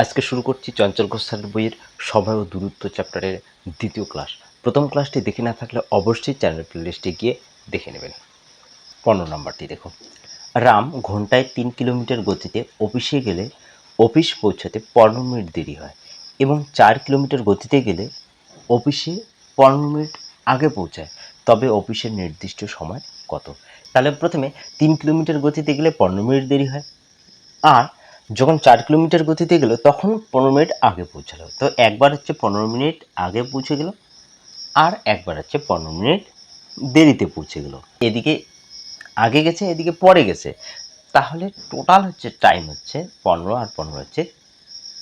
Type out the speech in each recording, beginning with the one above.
আজকে শুরু করছি চঞ্চল ঘোষ স্যারের বইয়ের সময় ও দূরত্ব চ্যাপ্টারের দ্বিতীয় ক্লাস। প্রথম ক্লাসটি দেখে না থাকলে অবশ্যই চ্যানেল প্লেলিস্টে গিয়ে দেখে নেবেন। পনেরো নম্বরটি দেখুন। রাম ঘন্টায় তিন কিলোমিটার গতিতে অফিসে গেলে অফিস পৌঁছাতে পনেরো মিনিট দেরি হয় এবং চার কিলোমিটার গতিতে গেলে অফিসে পনেরো মিনিট আগে পৌঁছায়। তবে অফিসের নির্দিষ্ট সময় কত? তাহলে প্রথমে তিন কিলোমিটার গতিতে গেলে পনেরো মিনিট দেরি হয়। আর যখন চার কিলোমিটার গতিতে গেল, তখন পনেরো মিনিট আগে পৌঁছালো। তো একবার হচ্ছে পনেরো মিনিট আগে পৌঁছে গেল, আর একবার হচ্ছে পনেরো মিনিট দেরিতে পৌঁছে গেল। এদিকে আগে গেছে, এদিকে পরে গেছে। তাহলে টোটাল হচ্ছে টাইম হচ্ছে পনেরো আর পনেরো হচ্ছে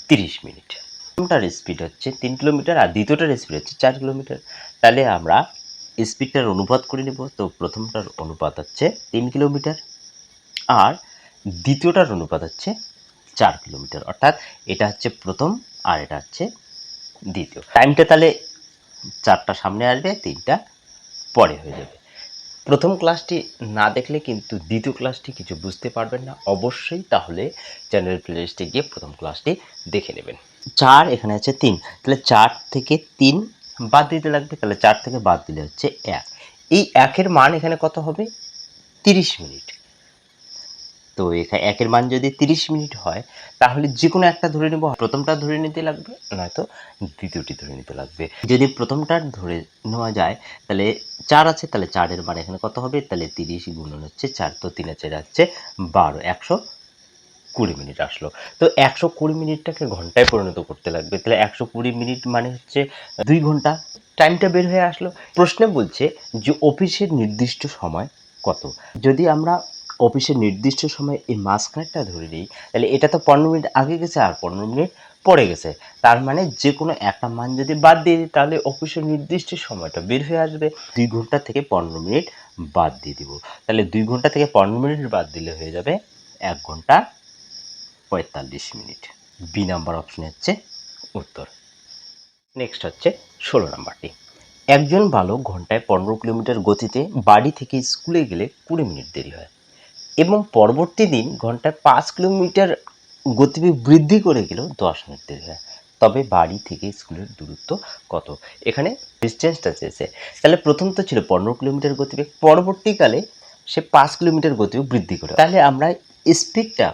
তিরিশ মিনিট। প্রথমটার স্পিড হচ্ছে তিন কিলোমিটার আর দ্বিতীয়টার স্পিড হচ্ছে চার কিলোমিটার। তাহলে আমরা স্পিডটার অনুপাত করে নেব। তো প্রথমটার অনুপাত হচ্ছে তিন কিলোমিটার আর দ্বিতীয়টার অনুপাত হচ্ছে চার কিলোমিটার। অর্থাৎ এটা হচ্ছে প্রথম আর এটা হচ্ছে দ্বিতীয়। টাইমটা তাহলে চারটা সামনে আসবে, তিনটা পরে হয়ে যাবে। প্রথম ক্লাসটি না দেখলে কিন্তু দ্বিতীয় ক্লাসটি কিছু বুঝতে পারবেন না। অবশ্যই তাহলে চ্যানেল প্লেলিস্টে গিয়ে প্রথম ক্লাসটি দেখে নেবেন। চার, এখানে আছে তিন। তাহলে চার থেকে তিন বাদ দিতে লাগবে। তাহলে চার থেকে বাদ দিলে হচ্ছে এক। এই একের মান এখানে কত হবে? তিরিশ মিনিট। তো এখানে একের মান যদি তিরিশ মিনিট হয়, তাহলে যে কোনো একটা ধরে নেব, প্রথমটা ধরে নিতে লাগবে, নয়তো দ্বিতীয়টি ধরে নিতে লাগবে। যদি প্রথমটা ধরে নেওয়া যায়, তাহলে চার আছে, তাহলে চারের মান এখানে কত হবে? তাহলে তিরিশ গুণন হচ্ছে চার, তো তিনে চার হচ্ছে বারো, একশো কুড়ি মিনিট আসলো। তো একশো কুড়ি মিনিটটাকে ঘন্টায় পরিণত করতে লাগবে। তাহলে একশো কুড়ি মিনিট মানে হচ্ছে দুই ঘণ্টা। টাইমটা বের হয়ে আসলো। প্রশ্নে বলছে যে, অফিসের নির্দিষ্ট সময় কত? যদি আমরা অফিসের নির্দিষ্ট সময় এই মাঝখানেরটা ধরে নিই। তাহলে এটা তো পনেরো মিনিট আগে গেছে আর পনেরো মিনিট পরে গেছে। তার মানে যে কোনো একটা মান যদি বাদ দিয়ে দিই, তাহলে অফিসের নির্দিষ্ট সময়টা বের হয়ে আসবে। দুই ঘণ্টা থেকে পনেরো মিনিট বাদ দিয়ে দিব। তাহলে দুই ঘণ্টা থেকে পনেরো মিনিট বাদ দিলে হয়ে যাবে এক ঘণ্টা পঁয়তাল্লিশ মিনিট। বি নাম্বার অপশন হচ্ছে উত্তর। নেক্সট হচ্ছে ষোলো নাম্বারটি। একজন বালক ঘন্টায় পনেরো কিলোমিটার গতিতে বাড়ি থেকে স্কুলে গেলে কুড়ি মিনিট দেরি হয়। এবং পরবর্তী দিন ঘন্টায় পাঁচ কিলোমিটার গতিবেগ বৃদ্ধি করে গেলেও দশ মিনিট দেরি তবে বাড়ি থেকে স্কুলের দূরত্ব কত? এখানে ডিস্টেন্সটা চেয়েছে। তাহলে প্রথম তো ছিল পনেরো কিলোমিটার গতিবেগ, পরবর্তীকালে সে পাঁচ কিলোমিটার গতিবেগ বৃদ্ধি করে। তাহলে আমরা স্পিডটা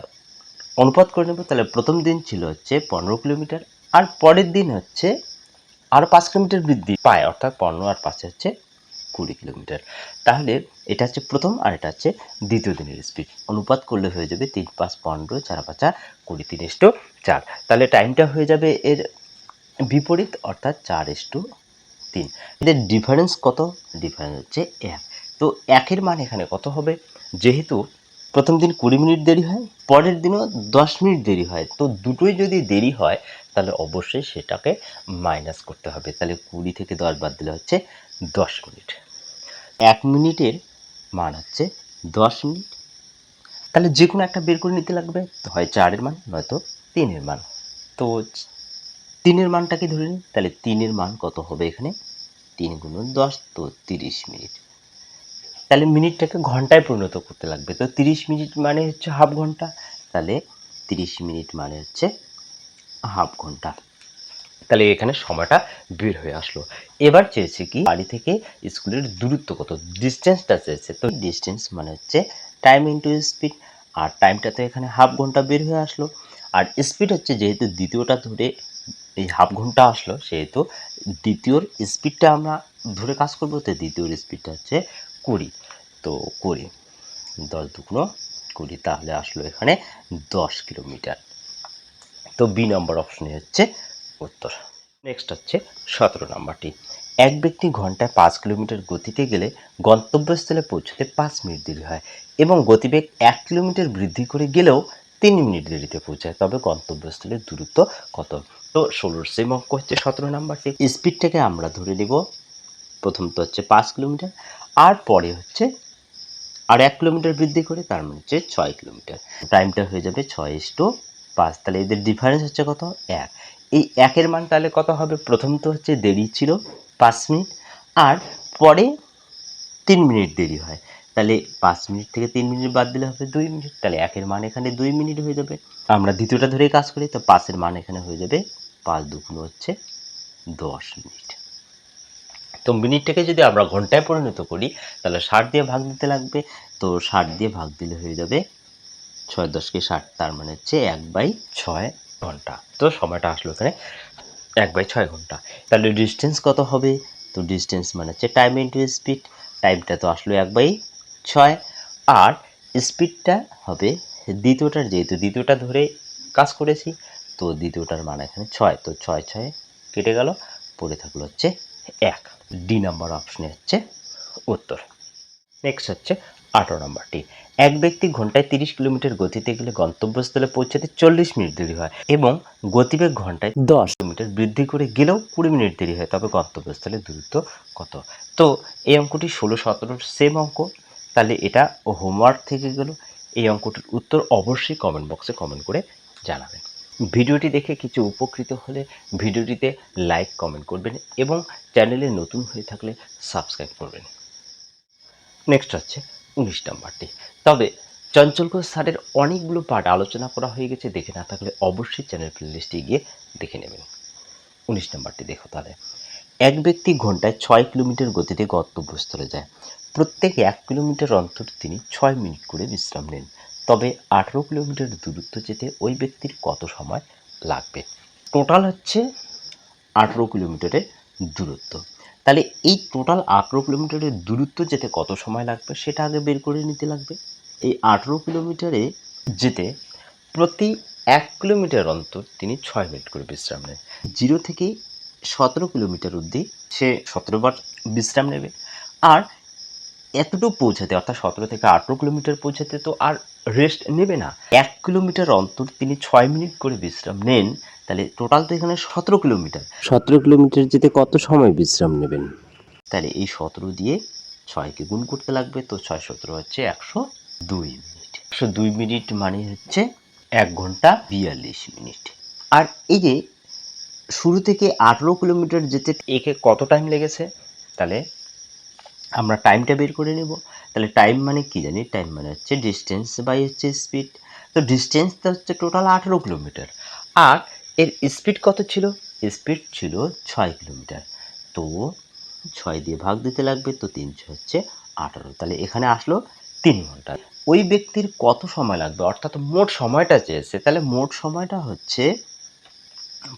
অনুপাত করে নেব। তাহলে প্রথম দিন ছিল হচ্ছে পনেরো কিলোমিটার, আর পরের দিন হচ্ছে আরও পাঁচ কিলোমিটার বৃদ্ধি পায়, অর্থাৎ পনেরো আর পাঁচে হচ্ছে কুড়ি কিলোমিটার। তাহলে এটা হচ্ছে প্রথম আর এটা হচ্ছে দ্বিতীয় দিনের স্পিড অনুপাত করলে হয়ে যাবে তিন পাঁচ পনেরো চার পাঁচা কুড়ি তিন এসটু চার। তাহলে টাইমটা হয়ে যাবে এর বিপরীত, অর্থাৎ চার এসটু তিন। এদের ডিফারেন্স কত? ডিফারেন্স হচ্ছে এক। তো একের মান এখানে কত হবে? যেহেতু প্রথম দিন কুড়ি মিনিট দেরি হয়, পরের দিনও দশ মিনিট দেরি হয়। তো দুটোই যদি দেরি হয়, তাহলে অবশ্যই সেটাকে মাইনাস করতে হবে। তাহলে কুড়ি থেকে দশ বাদ দিলে হচ্ছে দশ মিনিট। এক মিনিটের মান হচ্ছে দশ মিনিট। তাহলে যে কোনো একটা বের করে নিতে লাগবে হয় চারের মান, নয়তো তিনের মান। তো তিনের মানটাকে ধরে নিই, তাহলে তিনের মান কত হবে এখানে? তিন গুণন দশ, তো তিরিশ মিনিট। তাহলে মিনিটটাকে ঘন্টায় পরিণত করতে লাগবে। তো তিরিশ মিনিট মানে হচ্ছে হাফ ঘণ্টা, তাহলে তিরিশ মিনিট মানে হচ্ছে হাফ ঘণ্টা। তাহলে এখানে সময়টা বের হয়ে আসলো। এবার চেয়েছে কি, বাড়ি থেকে স্কুলের দূরত্ব কত? ডিস্টেন্সটা চেয়েছে। তো ডিস্টেন্স মানে হচ্ছে টাইম ইন্টু স্পিড আর টাইমটা তো এখানে হাফ ঘণ্টা বের হয়ে আসলো। আর স্পিড হচ্ছে যেহেতু দ্বিতীয়টা ধরে এই হাফ ঘণ্টা আসলো, সেহেতু দ্বিতীয়র স্পিডটা আমরা ধরে কাজ করব, তো দ্বিতীয়র স্পিডটা হচ্ছে কুড়ি। তো কুড়ি, দশ দুগুণ কুড়ি, তাহলে আসলো এখানে দশ কিলোমিটার। তো বি নম্বর অপশনে হচ্ছে উত্তর। নেক্সট হচ্ছে সতেরো নম্বরটি। এক ব্যক্তি ঘন্টায় পাঁচ কিলোমিটার গতিতে গেলে গন্তব্যস্থলে পৌঁছতে পাঁচ মিনিট দেরি হয় এবং গতিবেগ এক কিলোমিটার বৃদ্ধি করে গেলেও তিন মিনিট দেরিতে পৌঁছায়। তবে গন্তব্যস্থলের দূরত্ব কত? তো ষোলোর সেম অঙ্ক হচ্ছে সতেরো নাম্বারটি। স্পিডটাকে আমরা ধরে নেব, প্রথম তো হচ্ছে পাঁচ কিলোমিটার, আর পরে হচ্ছে আর এক কিলোমিটার বৃদ্ধি করে তার মানে হচ্ছে ছয় কিলোমিটার। টাইমটা হয়ে যাবে ছয় ইস্টু পাঁচ। তাহলে এদের ডিফারেন্স হচ্ছে কত? এক। এই একের মান তাহলে কত হবে? প্রথম তো হচ্ছে দেরি ছিল, পাঁচ মিনিট। আর পরে তিন মিনিট দেরি হয়। তাহলে পাঁচ মিনিট থেকে তিন মিনিট বাদ দিলে হবে দুই মিনিট। তাহলে একের মান এখানে দুই মিনিট হয়ে যাবে। আমরা দ্বিতীয়টা ধরে কাজ করি, তো পাঁচের মান এখানে হয়ে যাবে পাঁচ দুগুণ হচ্ছে দশ মিনিট। তো মিনিটটাকে যদি আমরা ঘন্টায় পরিণত করি, তাহলে ষাট দিয়ে ভাগ দিতে লাগবে। তো ষাট দিয়ে ভাগ দিলে হয়ে যাবে ছয় দশকে ষাট, তার মানে হচ্ছে এক বাই ছয়। ঘণ্টা। তো সময়টা আসলো এখানে এক বাই ছয় ঘণ্টা। তাহলে ডিস্টেন্স কত হবে? তো ডিস্টেন্স মানে হচ্ছে টাইম ইন্টু স্পিড টাইমটা তো আসলো এক বাই ছয়। আর স্পিডটা হবে দ্বিতীয়টার, যেহেতু দ্বিতীয়টা ধরে কাজ করেছি, তো দ্বিতীয়টার মান এখানে ছয়। তো ছয় ছয় কেটে গেল, পড়ে থাকল হচ্ছে এক। ডি নাম্বার অপশনে হচ্ছে উত্তর। নেক্সট হচ্ছে আঠারো নম্বরটি এক ব্যক্তি ঘন্টায় তিরিশ কিলোমিটার গতিতে গেলে গন্তব্যস্থলে পৌঁছাতে চল্লিশ মিনিট দেরি হয় এবং গতিবেগ ঘন্টায় দশ। কিলোমিটার বৃদ্ধি করে গেলেও কুড়ি মিনিট দেরি হয় তবে গন্তব্যস্থলে দূরত্ব কত? তো এই অঙ্কটি ষোলো সতেরোর সেম অঙ্ক। তাহলে এটা হোমওয়ার্ক থেকে গেল। এই অঙ্কটির উত্তর অবশ্যই কমেন্ট বক্সে কমেন্ট করে জানাবেন। ভিডিওটি দেখে কিছু উপকৃত হলে ভিডিওটিতে লাইক কমেন্ট করবেন এবং চ্যানেলে নতুন হয়ে থাকলে সাবস্ক্রাইব করবেন। নেক্সট হচ্ছে উনিশ নাম্বারটি। তবে চঞ্চল ঘোষ স্যারের অনেকগুলো পার্ট আলোচনা করা হয়ে গেছে, দেখে না থাকলে অবশ্যই চ্যানেল প্লেলিস্টে গিয়ে দেখে নেবেন। উনিশ নাম্বারটি দেখো তাহলে। এক ব্যক্তি ঘন্টায় ছয় কিলোমিটার গতিতে গন্তব্যস্থলে যায়। প্রত্যেক এক কিলোমিটার অন্তর তিনি ছয় মিনিট করে বিশ্রাম নেন। তবে আঠেরো কিলোমিটার দূরত্ব যেতে ওই ব্যক্তির কত সময় লাগবে? টোটাল হচ্ছে আঠেরো কিলোমিটারের দূরত্ব। তাহলে এই টোটাল আঠেরো কিলোমিটারের দূরত্ব যেতে কত সময় লাগবে সেটা আগে বের করে নিতে লাগবে। এই আঠেরো কিলোমিটারে যেতে প্রতি এক কিলোমিটার অন্তর তিনি ছয় মিনিট করে বিশ্রাম নেন। জিরো থেকে সতেরো কিলোমিটার অবধি সে সতেরো বার বিশ্রাম নেবে। আর এতটুকু পৌঁছাতে, অর্থাৎ সতেরো থেকে আঠেরো কিলোমিটার পৌঁছাতে তো আর রেস্ট নেবে না। এক কিলোমিটার অন্তর তিনি ছয় মিনিট করে বিশ্রাম নেন তাহলে টোটাল তো এখানে সতেরো কিলোমিটার। সতেরো কিলোমিটার যেতে কত সময় বিশ্রাম নেবেন? তাহলে এই সতেরো দিয়ে ছয়কে গুণ করতে লাগবে তো ছয় সতেরো হচ্ছে একশো দুই মিনিট। একশো দুই মিনিট মানে হচ্ছে এক ঘণ্টা বিয়াল্লিশ মিনিট। আর এই যে শুরু থেকে আঠেরো কিলোমিটার যেতে একে কত টাইম লেগেছে? তাহলে আমরা টাইমটা বের করে নেব। তাহলে টাইম মানে কি জানি? টাইম মানে হচ্ছে ডিস্টেন্স বাই হচ্ছে স্পিড তো ডিস্টেন্সটা হচ্ছে টোটাল আঠেরো কিলোমিটার। আর এর স্পিড কত ছিল? স্পিড ছিল ছয় কিলোমিটার। তো ছয় দিয়ে ভাগ দিতে লাগবে তো তিনশো হচ্ছে আঠারো। তাহলে এখানে আসলো তিন ঘণ্টা। ওই ব্যক্তির কত সময় লাগবে? অর্থাৎ মোট সময়টা চেয়েছে। তাহলে মোট সময়টা হচ্ছে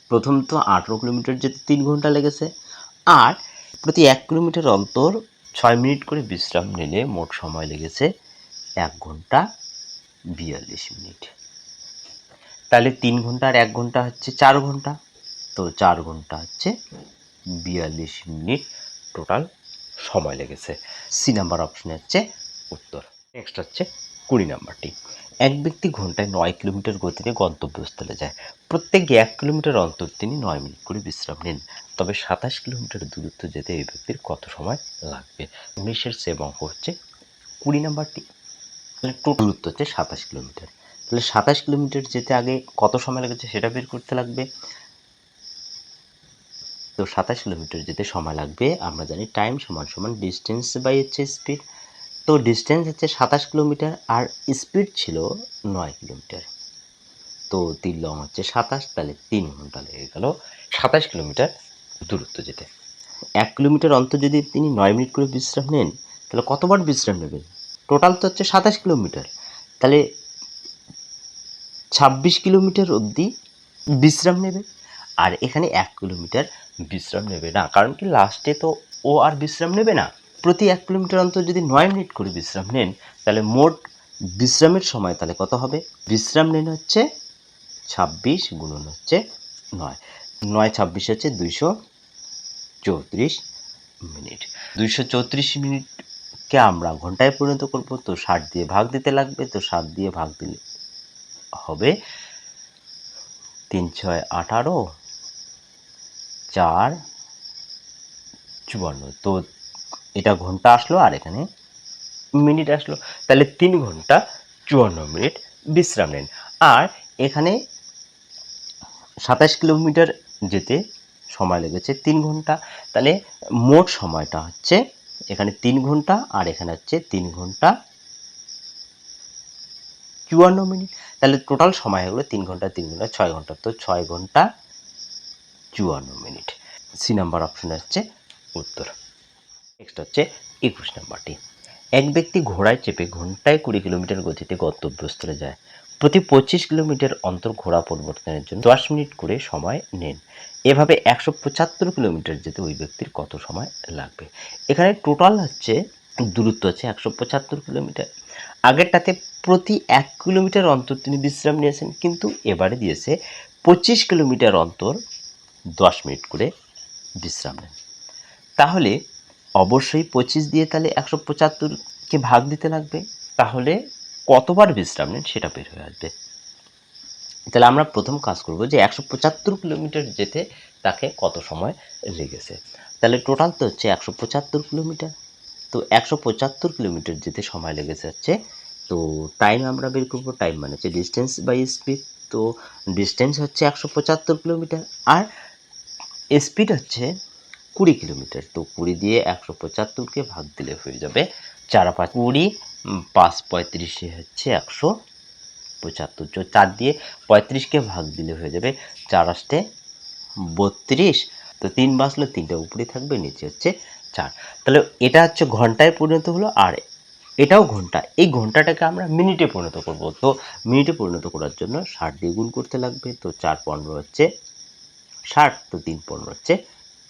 প্রথম তো আঠেরো কিলোমিটার যেতে তিন ঘণ্টা লেগেছে। আর প্রতি এক কিলোমিটার অন্তর ছয় মিনিট করে বিশ্রাম নিলে মোট সময় লেগেছে এক ঘণ্টা বিয়াল্লিশ মিনিট। তাহলে তিন ঘণ্টা আর এক ঘণ্টা হচ্ছে চার ঘণ্টা। তো চার ঘণ্টা হচ্ছে বিয়াল্লিশ মিনিট টোটাল সময় লেগেছে। সি নাম্বার অপশনে হচ্ছে উত্তর। নেক্সট হচ্ছে কুড়ি নাম্বারটি। এক ব্যক্তি ঘন্টায় নয় কিলোমিটার গতিতে গন্তব্যস্থলে যায়। প্রত্যেক এক কিলোমিটার অন্তর তিনি নয় মিনিট করে বিশ্রাম নেন। তবে সাতাশ কিলোমিটার দূরত্ব যেতে এই ব্যক্তির কত সময় লাগবে? উনিশের সেম অঙ্ক হচ্ছে কুড়ি নাম্বারটি। তাহলে টোটাল দূরত্ব হচ্ছে সাতাশ কিলোমিটার। তাহলে সাতাশ কিলোমিটার যেতে আগে কত সময় লেগেছে সেটা বের করতে লাগবে? তো সাতাশ কিলোমিটার যেতে সময় লাগবে, আমরা জানি টাইম সমান সমান ডিস্টেন্স বাই হচ্ছে স্পিড তো ডিস্টেন্স হচ্ছে সাতাশ কিলোমিটার আর স্পিড ছিল নয় কিলোমিটার। তো তিন লং হচ্ছে সাতাশ, তাহলে তিন ঘণ্টা লেগে গেল সাতাশ কিলোমিটার দূরত্ব যেতে। এক কিলোমিটার অন্তর যদি তিনি নয় মিনিট করে বিশ্রাম নেন, তাহলে কতবার বিশ্রাম নেবেন? টোটাল তো হচ্ছে সাতাশ কিলোমিটার। তাহলে ছাব্বিশ কিলোমিটার অবধি বিশ্রাম নেবে আর এখানে এক কিলোমিটার বিশ্রাম নেবে না। কারণ কি লাস্টে তো ও আর বিশ্রাম নেবে না? প্রতি এক কিলোমিটার অন্তর যদি নয় মিনিট করে বিশ্রাম নেন, তাহলে মোট বিশ্রামের সময় তাহলে কত হবে? বিশ্রাম নেন হচ্ছে ছাব্বিশ গুণন হচ্ছে নয়। নয় ছাব্বিশ হচ্ছে দুইশো চৌত্রিশ মিনিট। দুইশো চৌত্রিশ মিনিটকে আমরা ঘন্টায় পরিণত করব, তো ষাট দিয়ে ভাগ দিতে লাগবে, তো ষাট দিয়ে ভাগ দিলে হবে তিন ছয় আঠারো চার চুয়ান্ন। তো এটা ঘণ্টা আসলো আর এখানে মিনিট আসলো। তাহলে তিন ঘণ্টা চুয়ান্ন মিনিট বিশ্রাম নেন। আর এখানে সাতাশ কিলোমিটার যেতে সময় লেগেছে তিন ঘণ্টা। তাহলে মোট সময়টা হচ্ছে এখানে তিন ঘণ্টা আর এখানে হচ্ছে তিন ঘণ্টা চুয়ান্ন মিনিট। তাহলে টোটাল সময় হলো তিন ঘণ্টা তিন ঘণ্টা ছয় ঘণ্টা। তো ছয় ঘণ্টা চুয়ান্ন মিনিট। সি নাম্বার অপশন হচ্ছে উত্তর। নেক্সট হচ্ছে একুশ নাম্বারটি। এক ব্যক্তি ঘোড়ায় চেপে ঘন্টায় কুড়ি কিলোমিটার গতিতে গন্তব্যস্থলে যায়। প্রতি পঁচিশ কিলোমিটার অন্তর ঘোড়া পরিবর্তনের জন্য দশ মিনিট করে সময় নেন। এভাবে একশো পঁচাত্তর কিলোমিটার যেতে ওই ব্যক্তির কত সময় লাগবে? এখানে টোটাল হচ্ছে, দূরত্ব আছে একশো পঁচাত্তর কিলোমিটার। আগেরটাতে প্রতি এক কিলোমিটার অন্তর তিনি বিশ্রাম নিয়েছেন, কিন্তু এবারে দিয়েছে পঁচিশ কিলোমিটার অন্তর দশ মিনিট করে বিশ্রাম নেন। তাহলে অবশ্যই পঁচিশ দিয়ে তাহলে একশো পঁচাত্তরকে ভাগ দিতে লাগবে। তাহলে কতবার বিশ্রাম নেন সেটা বের হয়ে আসবে। তাহলে আমরা প্রথম কাজ করব যে একশো পঁচাত্তর কিলোমিটার যেতে তাকে কত সময় লেগেছে। তাহলে টোটাল তো হচ্ছে একশো পঁচাত্তর কিলোমিটার। তো একশো পঁচাত্তর কিলোমিটার যেতে সময় লেগেছে হচ্ছে। তো টাইম আমরা বের করব টাইম মানে হচ্ছে ডিস্টেন্স বাই স্পিড তো ডিস্টেন্স হচ্ছে একশো পঁচাত্তর কিলোমিটার আর স্পিড হচ্ছে কুড়ি কিলোমিটার। তো কুড়ি দিয়ে একশো পঁচাত্তরকে ভাগ দিলে হয়ে যাবে চার পাঁচ কুড়ি পাঁচ পঁয়ত্রিশে হচ্ছে একশো পঁচাত্তর। চার দিয়ে পঁয়ত্রিশকে ভাগ দিলে হয়ে যাবে চার আসতে বত্রিশ। তো তিন বাসলো তিনটা উপরে থাকবে, নিচে হচ্ছে চার। তাহলে এটা হচ্ছে ঘন্টায় পরিণত হলো আর। এটাও ঘণ্টা। এই ঘন্টাটাকে আমরা মিনিটে পরিণত করব। তো মিনিটে পরিণত করার জন্য ষাট দিয়ে গুণ করতে লাগবে। তো চার পনেরো হচ্ছে ষাট। তো তিন পনেরো হচ্ছে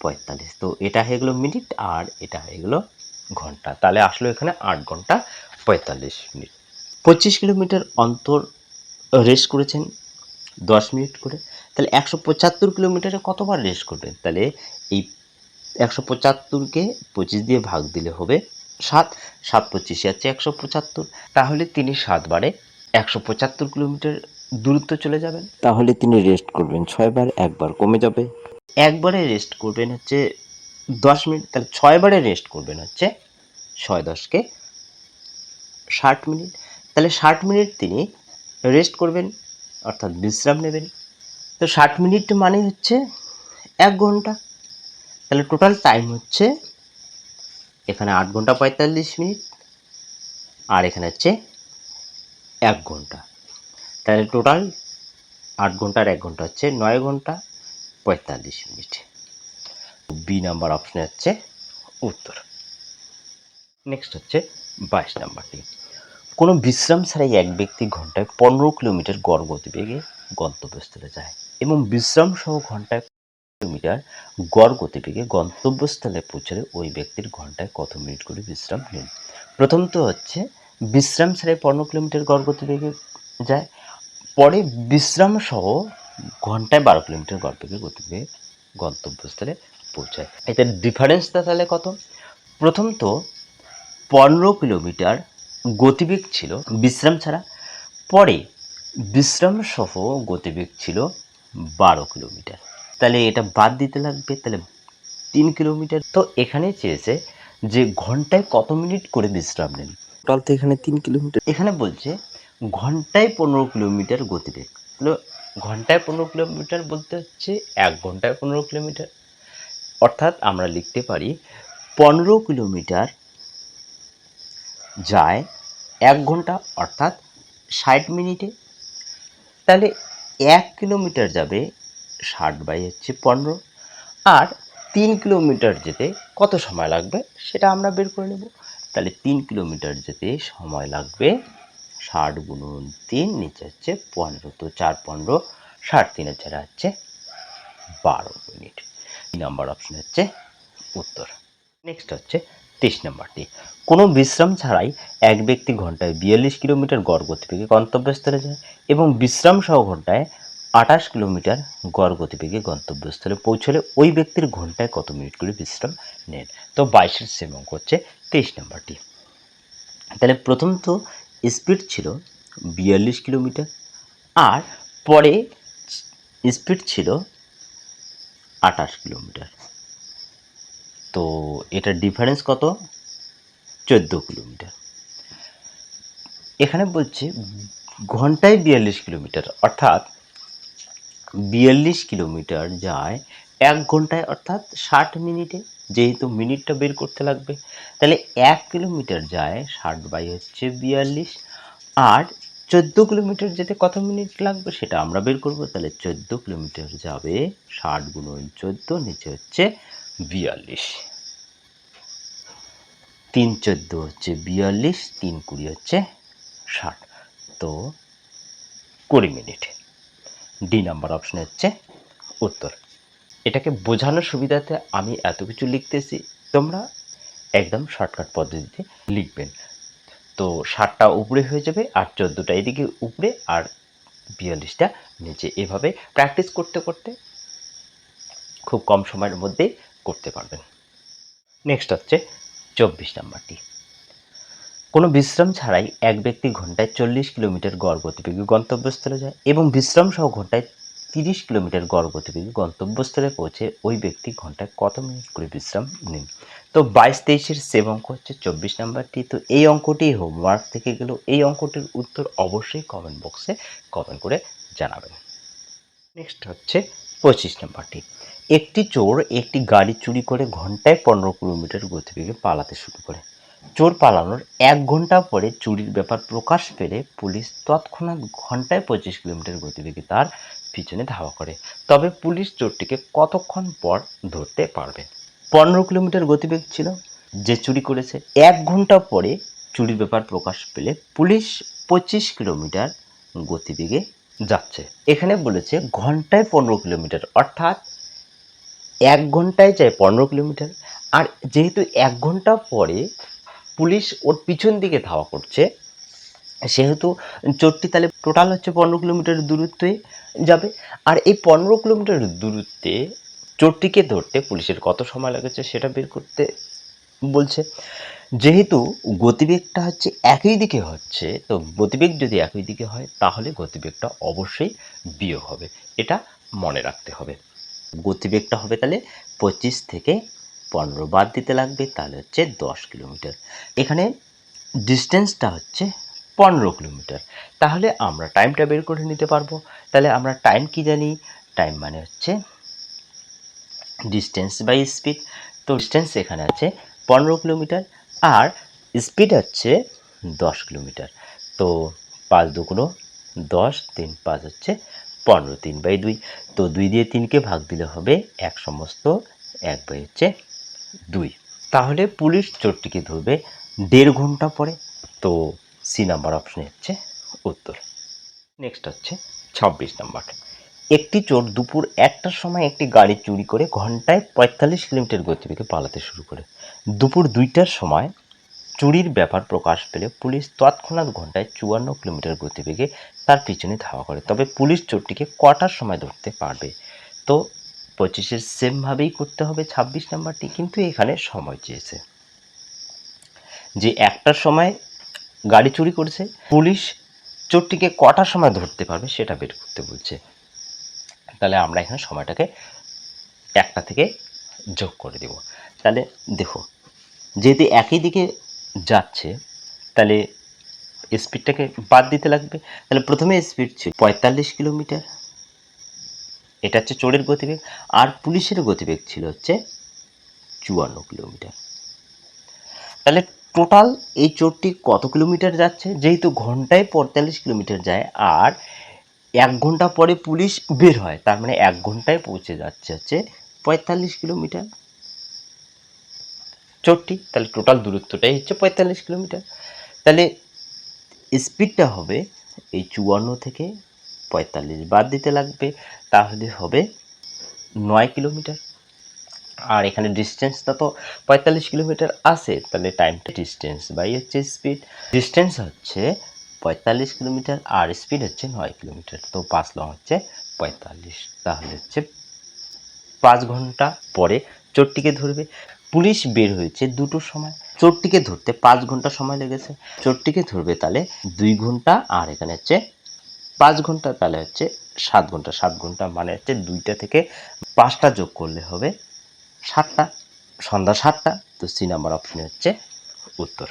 পঁয়তাল্লিশ। তো এটা হয়ে গেলো মিনিট আর এটা হয়ে গেলো ঘণ্টা। তাহলে আসলো এখানে আট ঘণ্টা পঁয়তাল্লিশ মিনিট। পঁচিশ কিলোমিটার অন্তর রেস্ট করেছেন দশ মিনিট করে। তাহলে একশো পঁচাত্তর কিলোমিটারে কতবার রেস্ট করবেন? তাহলে এই একশো পঁচাত্তরকে পঁচিশ দিয়ে ভাগ দিলে হবে সাত। সাত পঁচিশে আছে একশো পঁচাত্তর। তাহলে তিনি সাতবারে একশো পঁচাত্তর কিলোমিটার দূরত্ব চলে যাবেন। তাহলে তিনি রেস্ট করবেন ছয়বার একবার কমে যাবে। একবারে রেস্ট করবেন হচ্ছে দশ মিনিট তাহলে ছয়বারে রেস্ট করবেন হচ্ছে ছয় দশকে ষাট মিনিট। তাহলে ষাট মিনিট তিনি রেস্ট করবেন অর্থাৎ বিশ্রাম নেবেন। তো ষাট মিনিট মানে হচ্ছে এক ঘণ্টা। তাহলে টোটাল টাইম হচ্ছে এখানে আট ঘণ্টা পঁয়তাল্লিশ মিনিট, আর এখানে হচ্ছে এক ঘণ্টা। তাহলে টোটাল আট ঘণ্টার এক ঘণ্টা হচ্ছে নয় ঘণ্টা পঁয়তাল্লিশ মিনিট। বি নাম্বার অপশনে হচ্ছে উত্তর। নেক্সট হচ্ছে বাইশ নাম্বারটি কোনো বিশ্রাম ছাড়াই এক ব্যক্তি ঘন্টায় পনেরো কিলোমিটার গড় গতিবেগে গন্তব্যস্থলে যায় এবং বিশ্রাম সহ ঘন্টায় কিলোমিটার গড় গতিবেগে গন্তব্যস্থলে পৌঁছালে ওই ব্যক্তির ঘন্টায় কত মিনিট করে বিশ্রাম নেন? প্রথম তো হচ্ছে বিশ্রাম ছাড়াই পনেরো কিলোমিটার গড় গতিবেগে যায়। পরে বিশ্রাম সহ ঘন্টায় বারো কিলোমিটার গড় বেগে গতিবেগে গন্তব্যস্থলে পৌঁছায়। এটার ডিফারেন্সটা তাহলে কত? প্রথম তো পনেরো কিলোমিটার গতিবেগ ছিল বিশ্রাম ছাড়া। পরে বিশ্রাম সহ গতিবেগ ছিল বারো কিলোমিটার। তাহলে এটা বাদ দিতে লাগবে তাহলে তিন কিলোমিটার। তো এখানে চেয়েছে যে ঘন্টায় কত মিনিট করে বিশ্রাম নেন? টোটাল তো এখানে তিন কিলোমিটার। এখানে বলছে ঘন্টায় পনেরো কিলোমিটার গতিবেগ। তাহলে ঘন্টায় পনেরো কিলোমিটার বলতে হচ্ছে এক ঘন্টায় পনেরো কিলোমিটার। অর্থাৎ আমরা লিখতে পারি পনেরো কিলোমিটার যায় এক ঘণ্টা অর্থাৎ ষাট মিনিটে। তাহলে এক কিলোমিটার যাবে ষাট বাই হচ্ছে পনেরো। আর তিন কিলোমিটার যেতে কত সময় লাগবে সেটা আমরা বের করে নেব। তাহলে তিন কিলোমিটার যেতে সময় লাগবে ষাট গুণন তিন নিচে হচ্ছে পনেরো। তো চার পনেরো, ষাট তিনের চার হচ্ছে বারো মিনিট। এই নাম্বার অপশন হচ্ছে উত্তর। নেক্সট হচ্ছে তেইশ নাম্বারটি। কোনো বিশ্রাম ছাড়াই এক ব্যক্তি ঘন্টায় বিয়াল্লিশ কিলোমিটার গড় গতিবেগে গন্তব্যস্থলে যায় এবং বিশ্রাম সহ ঘন্টায় আঠাশ কিলোমিটার গড় গতিবেগে গন্তব্যস্থলে পৌঁছলে ওই ব্যক্তির ঘন্টায় কত মিনিট করে বিশ্রাম নেন? তো বাইশের সেম অঙ্ক হচ্ছে তেইশ নাম্বারটি। তাহলে প্রথম তো স্পিড ছিল বিয়াল্লিশ কিলোমিটার, আর পরে স্পিড ছিল আঠাশ কিলোমিটার। তো এটার ডিফারেন্স কত? চোদ্দ কিলোমিটার। এখানে বলছে ঘন্টায় বিয়াল্লিশ কিলোমিটার, অর্থাৎ বিয়াল্লিশ কিলোমিটার যায় এক ঘন্টায়, অর্থাৎ ষাট মিনিটে। যেহেতু মিনিটটা বের করতে লাগবে, তাহলে এক কিলোমিটার যায়, ষাট বাই হচ্ছে বিয়াল্লিশ। আর চোদ্দ কিলোমিটার যেতে কত মিনিট লাগবে সেটা আমরা বের করব, তাহলে চোদ্দ কিলোমিটার যাবে ষাট গুণন চোদ্দ, নিচে হচ্ছে বিয়াল্লিশ। তিন চোদ্দ হচ্ছে বিয়াল্লিশ, তিন কুড়ি হচ্ছে ষাট। তো কুড়ি মিনিট। ডি নাম্বার অপশন হচ্ছে উত্তর। এটাকে বোঝানোর সুবিধাতে আমি এত কিছু লিখতেছি, তোমরা একদম শর্টকাট পদ্ধতিতে লিখবেন। তো ষাটটা উপরে হয়ে যাবে আর চোদ্দোটা এদিকে উপরে আর বিয়াল্লিশটা নিচে। এভাবে প্র্যাকটিস করতে করতে খুব কম সময়ের মধ্যেই করতে পারবেন। নেক্সট হচ্ছে চব্বিশ নাম্বারটি। কোনো বিশ্রাম ছাড়াই এক ব্যক্তি ঘন্টায় চল্লিশ কিলোমিটার গড় গন্তব্যস্থলে যায় এবং বিশ্রাম সহ ঘন্টায় তিরিশ কিলোমিটার গড় গন্তব্যস্থলে পৌঁছে ওই ব্যক্তি ঘন্টায় কত মিনিট করে বিশ্রাম নেন? তো বাইশ তেইশের সেভ অঙ্ক হচ্ছে চব্বিশ নাম্বারটি। তো এই অঙ্কটি হোমওয়ার্ক থেকে গেল। এই অঙ্কটির উত্তর অবশ্যই কমেন্ট বক্সে কমেন্ট করে জানাবেন। নেক্সট হচ্ছে পঁচিশ নাম্বারটি। একটি চোর একটি গাড়ি চুরি করে ঘন্টায় পনেরো কিলোমিটার গতিবেগে পালাতে শুরু করে। চোর পালানোর এক ঘণ্টা পরে চুরির ব্যাপার প্রকাশ পেলে পুলিশ তৎক্ষণাৎ ঘন্টায় পঁচিশ কিলোমিটার গতিবেগে তার পিছনে ধাওয়া করে। তবে পুলিশ চোরটিকে কতক্ষণ পর ধরতে পারবে? পনেরো কিলোমিটার গতিবেগ ছিল। যে চুরি করেছে, এক ঘণ্টা পরে চুরির ব্যাপার প্রকাশ পেলে পুলিশ পঁচিশ কিলোমিটার গতিবেগে যাচ্ছে। এখানে বলেছে ঘন্টায় পনেরো কিলোমিটার, অর্থাৎ এক ঘন্টায় চাই পনেরো কিলোমিটার। আর যেহেতু এক ঘণ্টা পরে পুলিশ ওর পিছন দিকে ধাওয়া করছে। সেহেতু চোরটি তাহলে টোটাল হচ্ছে পনেরো কিলোমিটার দূরত্বে যাবে। আর এই পনেরো কিলোমিটার দূরত্বে চোরটিকে ধরতে পুলিশের কত সময় লেগেছে সেটা বের করতে বলছে। যেহেতু গতিবেগটা হচ্ছে একই দিকে হচ্ছে, তো গতিবেগ যদি একই দিকে হয়, তাহলে গতিবেগটা অবশ্যই বিয়োগ হবে। এটা মনে রাখতে হবে। গতিবেগটা হবে তাহলে পঁচিশ থেকে পনেরো বাদ দিতে লাগবে, তাহলে হচ্ছে দশ কিলোমিটার। এখানে ডিস্টেন্সটা হচ্ছে পনেরো কিলোমিটার। তাহলে আমরা টাইমটা বের করে নিতে পারব। তাহলে আমরা টাইম কি জানি? টাইম মানে হচ্ছে ডিস্টেন্স বাই স্পিড তো ডিস্টেন্স এখানে আছে পনেরো কিলোমিটার আর স্পিড হচ্ছে দশ কিলোমিটার। তো পাঁচ দুগুলো দশ, তিন পাঁচ হচ্ছে পনেরো, তিন বাই দুই। তো দুই দিয়ে তিনকে ভাগ দিলে হবে এক সমস্ত এক বাই হচ্ছে দুই। তাহলে পুলিশ চোরটিকে ধরবে দেড় ঘণ্টা পরে। তো সি নাম্বার অপশনে হচ্ছে উত্তর। নেক্সট হচ্ছে ছাব্বিশ নাম্বার। একটি চোর দুপুর একটার সময় একটি গাড়ি চুরি করে ঘন্টায় পঁয়তাল্লিশ কিলোমিটার গতিবেগে পালাতে শুরু করে। দুপুর দুইটার সময় চুরির ব্যাপার প্রকাশ পেলে পুলিশ তৎক্ষণাৎ ঘন্টায় চুয়ান্ন কিলোমিটার গতিবেগে তার পিছনে ধাওয়া করে। তবে পুলিশ চোরটিকে কটার সময় ধরতে পারবে? তো পঁচিশের সেমভাবেই করতে হবে ছাব্বিশ নাম্বারটি, কিন্তু এখানে সময় চেয়েছে। যে একটার সময় গাড়ি চুরি করেছে, পুলিশ চোরটিকে কটার সময় ধরতে পারবে সেটা বের করতে বলছে। তাহলে আমরা এখানে সময়টাকে একটা থেকে যোগ করে দেব। তাহলে দেখো, যেহেতু একই দিকে যাচ্ছে, তাহলে স্পিডটাকে বাদ দিতে লাগবে। তাহলে প্রথমে স্পিড ছিল পঁয়তাল্লিশ কিলোমিটার এটা হচ্ছে চোরের গতিবেগ, আর পুলিশের গতিবেগ ছিল হচ্ছে চুয়ান্ন কিলোমিটার। তাহলে টোটাল এই চোরটি কত কিলোমিটার যাচ্ছে? যেহেতু ঘন্টায় পঁয়তাল্লিশ কিলোমিটার যায়, আর এক ঘণ্টা পরে পুলিশ বের হয়, তার মানে এক ঘন্টায় পৌঁছে যাচ্ছে হচ্ছে পঁয়তাল্লিশ কিলোমিটার। চোরটি, তাহলে টোটাল দূরত্বটাই হচ্ছে পঁয়তাল্লিশ কিলোমিটার। তাহলে স্পিডটা হবে এই চুয়ান্ন থেকে পঁয়তাল্লিশ বাদ দিতে লাগবে। তাহলে হবে নয় কিলোমিটার। আর এখানে ডিস্টেন্সটা তো পঁয়তাল্লিশ কিলোমিটার আছে, তাহলে টাইমটা ডিস্টেন্স বাই হচ্ছে স্পিড ডিস্টেন্স হচ্ছে পঁয়তাল্লিশ কিলোমিটার আর স্পিড হচ্ছে নয় কিলোমিটার, তো পাঁচ লং হচ্ছে পঁয়তাল্লিশ। তাহলে হচ্ছে পাঁচ ঘণ্টা পরে চোরটিকে ধরবে। পুলিশ বের হয়েছে দুটোর সময়। চোরটিকে ধরতে পাঁচ ঘণ্টা সময় লেগেছে। চোরটিকে ধরবে তাহলে দুই ঘণ্টা, আর এখানে হচ্ছে পাঁচ ঘণ্টা তাহলে হচ্ছে সাত ঘণ্টা সাত ঘণ্টা মানে হচ্ছে দুইটা থেকে পাঁচটা যোগ করলে হবে সাতটা, সন্ধ্যা সাতটা, তো সি নাম্বার অপশনে হচ্ছে উত্তর।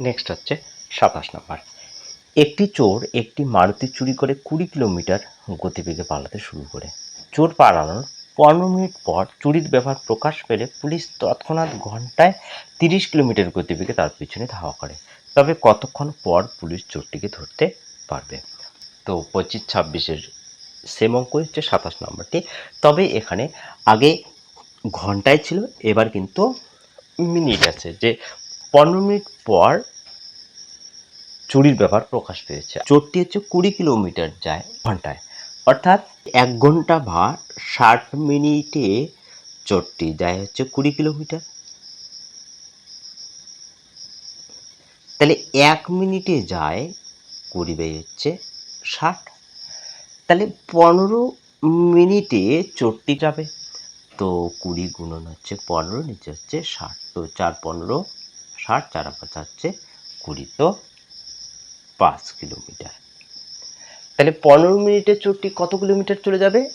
নেক্সট হচ্ছে সাতাশ নাম্বার। একটি চোর একটি মারুতি চুরি করে কুড়ি কিলোমিটার গতিবেগে পালাতে শুরু করে। চোর পালানোর পনেরো মিনিট পর চুরির ব্যাপার প্রকাশ পেলে পুলিশ তৎক্ষণাৎ ঘন্টায় তিরিশ কিলোমিটার গতিবেগে তার পিছনে ধাওয়া করে। তবে কতক্ষণ পর পুলিশ চোরটিকে ধরতে পারবে। তো পঁচিশ ছাব্বিশের সেম অঙ্ক হচ্ছে সাতাশ নম্বরটি। তবে এখানে আগে ঘন্টায় ছিল, এবার কিন্তু মিনিট আছে যে পনেরো মিনিট পর চুরির ব্যাপার প্রকাশ পেয়েছে। চোরটি হচ্ছে কুড়ি কিলোমিটার যায় ঘন্টায়। অর্থাৎ এক ঘণ্টা বা ষাট মিনিটে চোরটি যায় হচ্ছে কুড়ি কিলোমিটার। তাহলে এক মিনিটে যায় কুড়ি বাই হচ্ছে ষাট। তাহলে পনেরো মিনিটে চোরটি যাবে। তো কুড়ি গুণন হচ্ছে পনেরো, নিচে হচ্ছে ষাট। তো চার পনেরো, ষাট, চার পাঁচ হচ্ছে কুড়ি। তো পাঁচ কিলোমিটার। তাহলে পনেরো মিনিটে চোরটি কত কিলোমিটার চলে যাবে?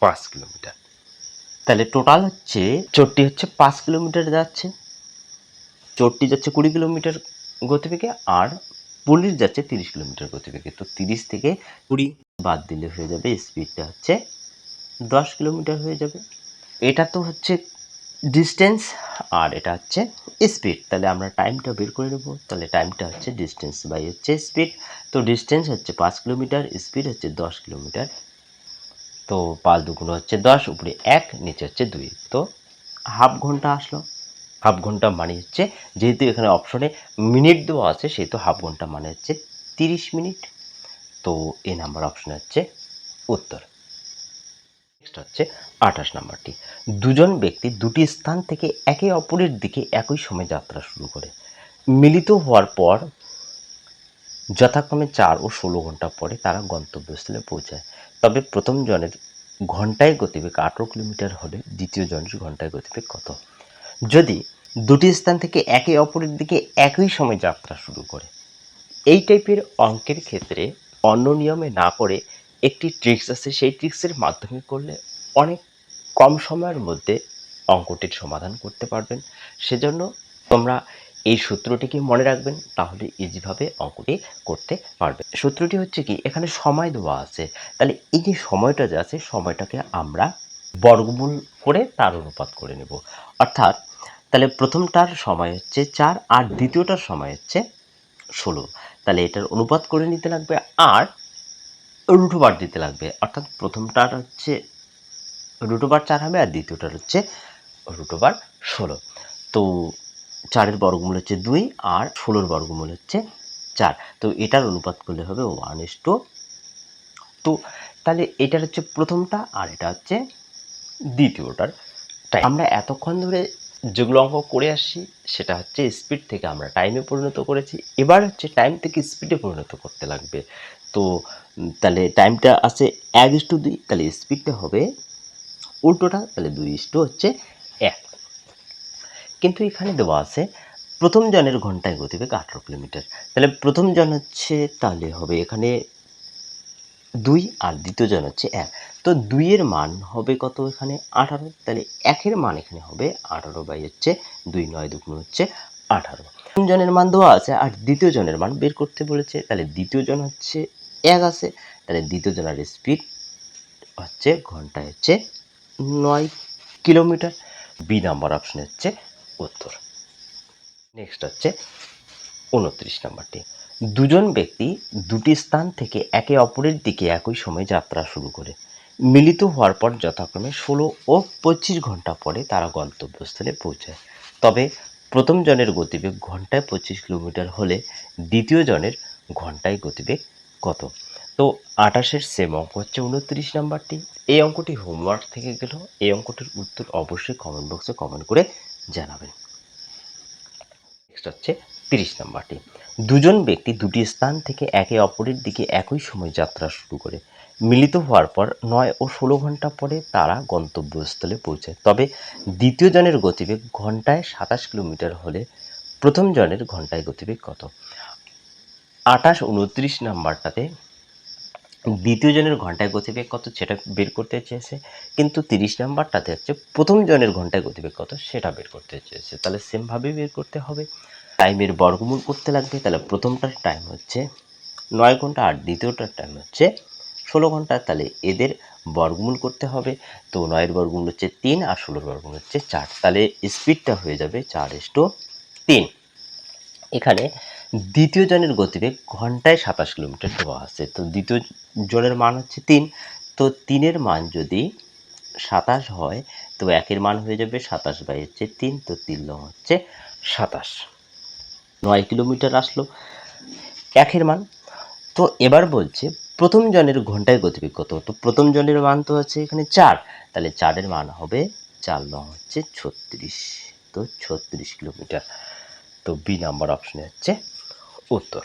পাঁচ কিলোমিটার। তাহলে টোটাল হচ্ছে চোরটি হচ্ছে পাঁচ কিলোমিটার যাচ্ছে। চোরটি যাচ্ছে কুড়ি কিলোমিটার গতিবেগে আর পুলিশ যাচ্ছে তিরিশ কিলোমিটার গতিবেগে। তো তিরিশ থেকে কুড়ি। বাদ দিলে হয়ে যাবে স্পিডটা হচ্ছে দশ কিলোমিটার হয়ে যাবে। এটা তো হচ্ছে ডিস্টেন্স আর এটা হচ্ছে স্পিড তাহলে আমরা টাইমটা বের করে নেব। তাহলে টাইমটা হচ্ছে ডিস্টেন্স বাই হচ্ছে স্পিড তো ডিস্টেন্স হচ্ছে পাঁচ কিলোমিটার স্পিড হচ্ছে দশ কিলোমিটার। তো পাঁচ দুগুণ হচ্ছে দশ উপরে এক নিচে হচ্ছে দুই। তো হাফ ঘণ্টা আসলো। হাফ ঘণ্টা মানে হচ্ছে, যেহেতু এখানে অপশনে মিনিট দেওয়া আছে, সেহেতু হাফ ঘণ্টা মানে হচ্ছে তিরিশ মিনিট তো এ নাম্বার অপশন হচ্ছে উত্তর। নেক্সট হচ্ছে আঠাশ নাম্বারটি দুজন ব্যক্তি দুটি স্থান থেকে একে অপরের দিকে একই সময় যাত্রা শুরু করে। মিলিত হওয়ার পর যথাক্রমে চার ও ষোলো ঘণ্টা পরে তারা গন্তব্যস্থলে পৌঁছায়। তবে প্রথম জনের ঘন্টায় গতিবেগ আঠেরো কিলোমিটার হলে দ্বিতীয় জনের ঘন্টায় গতিবেগ কত? যদি দুটি স্থান থেকে একে অপরের দিকে একই সময় যাত্রা শুরু করে, এই টাইপের অঙ্কের ক্ষেত্রে অন্য নিয়মে না করে একটি ট্রিক্স আছে, সেই ট্রিক্সের মাধ্যমে করলে অনেক কম সময়ের মধ্যে অঙ্কটির সমাধান করতে পারবেন। সেজন্য তোমরা এই সূত্রটিকে মনে রাখবেন, তাহলে ইজিভাবে অঙ্কটি করতে পারবে। সূত্রটি হচ্ছে কি, এখানে সময় দেওয়া আছে। তাহলে এই যে সময়টা যে আছে সময়টাকে আমরা বর্গমূল করে তার অনুপাত করে নেব। অর্থাৎ তাহলে প্রথমটার সময় হচ্ছে চার আর দ্বিতীয়টার সময় হচ্ছে ষোলো। তাহলে এটার অনুপাত করে নিতে লাগবে আর রুটোবার দিতে লাগবে। অর্থাৎ প্রথমটার হচ্ছে রুটোবার চার হবে আর দ্বিতীয়টার হচ্ছে রুটোবার ষোলো। তো চারের বর্গমূল হচ্ছে দুই আর ষোলোর বর্গমূল হচ্ছে চার। তো এটার অনুপাত করলে হবে ওয়ান ইস টু তো তাহলে এটার হচ্ছে প্রথমটা আর এটা হচ্ছে দ্বিতীয়টার। টাইম আমরা এতক্ষণ ধরে যেগুলো অঙ্ক করে আসছি সেটা হচ্ছে স্পিড থেকে আমরা টাইমে পরিণত করেছি। এবার হচ্ছে টাইম থেকে স্পিডে পরিণত করতে লাগবে। তো তাহলে টাইমটা আছে এক ইস টু দুই তাহলে স্পিডটা হবে উল্টোটা তাহলে দুই ইস টু হচ্ছে এক। কিন্তু এখানে দেওয়া আছে প্রথম জনের ঘন্টায় গতিবেগ আঠেরো কিলোমিটার। তাহলে প্রথম জন হচ্ছে তাহলে হবে এখানে দুই আর দ্বিতীয় জন হচ্ছে এক। তো দুইয়ের মান হবে কত এখানে? আঠারো। তাহলে একের মান এখানে হবে আঠারো বাই হচ্ছে দুই নয় দুগুণ হচ্ছে আঠারো। জনের মান দেওয়া আছে আর দ্বিতীয় জনের মান বের করতে বলেছে। তাহলে দ্বিতীয় জন হচ্ছে এক আছে। তাহলে দ্বিতীয় জনের স্পিড হচ্ছে ঘন্টায় হচ্ছে নয় কিলোমিটার। বি নাম্বার অপশন হচ্ছে উত্তর। নেক্সট হচ্ছে উনত্রিশ নাম্বারটি দুজন ব্যক্তি দুটি স্থান থেকে একে অপরের দিকে একই সময় যাত্রা শুরু করে। মিলিত হওয়ার পর যথাক্রমে ষোলো ও পঁচিশ ঘণ্টা পরে তারা গন্তব্যস্থলে পৌঁছায়। তবে প্রথম জনের গতিবেগ ঘন্টায় পঁচিশ কিলোমিটার হলে দ্বিতীয় জনের ঘন্টায় গতিবেগ কত? তো আঠাশের সেম অঙ্ক হচ্ছে উনত্রিশ নাম্বারটি। এই অঙ্কটি হোমওয়ার্ক থেকে গেল। এই অঙ্কটির উত্তর অবশ্যই কমেন্ট বক্সে কমেন্ট করে জানাবেন। নেক্সট হচ্ছে তিরিশ নাম্বারটি। দুজন ব্যক্তি দুটি স্থান থেকে একে অপরের দিকে একই সময় যাত্রা শুরু করে। মিলিত হওয়ার পর নয় ও ষোলো ঘণ্টা পরে তারা গন্তব্যস্থলে পৌঁছায়। তবে দ্বিতীয় জনের গতিবেগ ঘন্টায় সাতাশ কিলোমিটার হলে প্রথম জনের ঘন্টায় গতিবেগ কত? আঠাশ উনত্রিশ নাম্বারটাতে দ্বিতীয় জনের ঘন্টায় গতিবেগ কত সেটা বের করতে চেয়েছে। কিন্তু তিরিশ নাম্বারটাতে হচ্ছে প্রথম জনের ঘন্টায় গতিবেগ কত সেটা বের করতে চেয়েছে। তাহলে সেমভাবেই বের করতে হবে। টাইমের বর্গমূল করতে লাগবে, তাহলে প্রথমটার টাইম হচ্ছে নয় ঘণ্টা আর দ্বিতীয়টার টাইম হচ্ছে ষোলো ঘণ্টা, তাহলে এদের বর্গমূল করতে হবে। তো নয়ের বর্গমূল হচ্ছে তিন আর ষোলোর বর্গমূল হচ্ছে চার, তাহলে স্পিডটা হয়ে যাবে চার ইস্টু তিন। এখানে দ্বিতীয় জনের গতিবেগ ঘন্টায় সাতাশ কিলোমিটার দেওয়া আছে, তো দ্বিতীয় জনের মান হচ্ছে তিন। তো তিনের মান যদি সাতাশ হয়, তো একের মান হয়ে যাবে সাতাশ বাই হচ্ছে তিন, তো তিন লং হচ্ছে সাতাশ। নয় কিলোমিটার আসলো, একের মান। তো এবার বলছে, প্রথম জনের ঘন্টায় গতিবেগ কত? তো প্রথম জনের মান তো হচ্ছে এখানে চার। তাহলে চারের মান হবে, চার লং হচ্ছে ছত্রিশ। তো ছত্রিশ কিলোমিটার। তো বি নাম্বার অপশানে হচ্ছে উত্তর।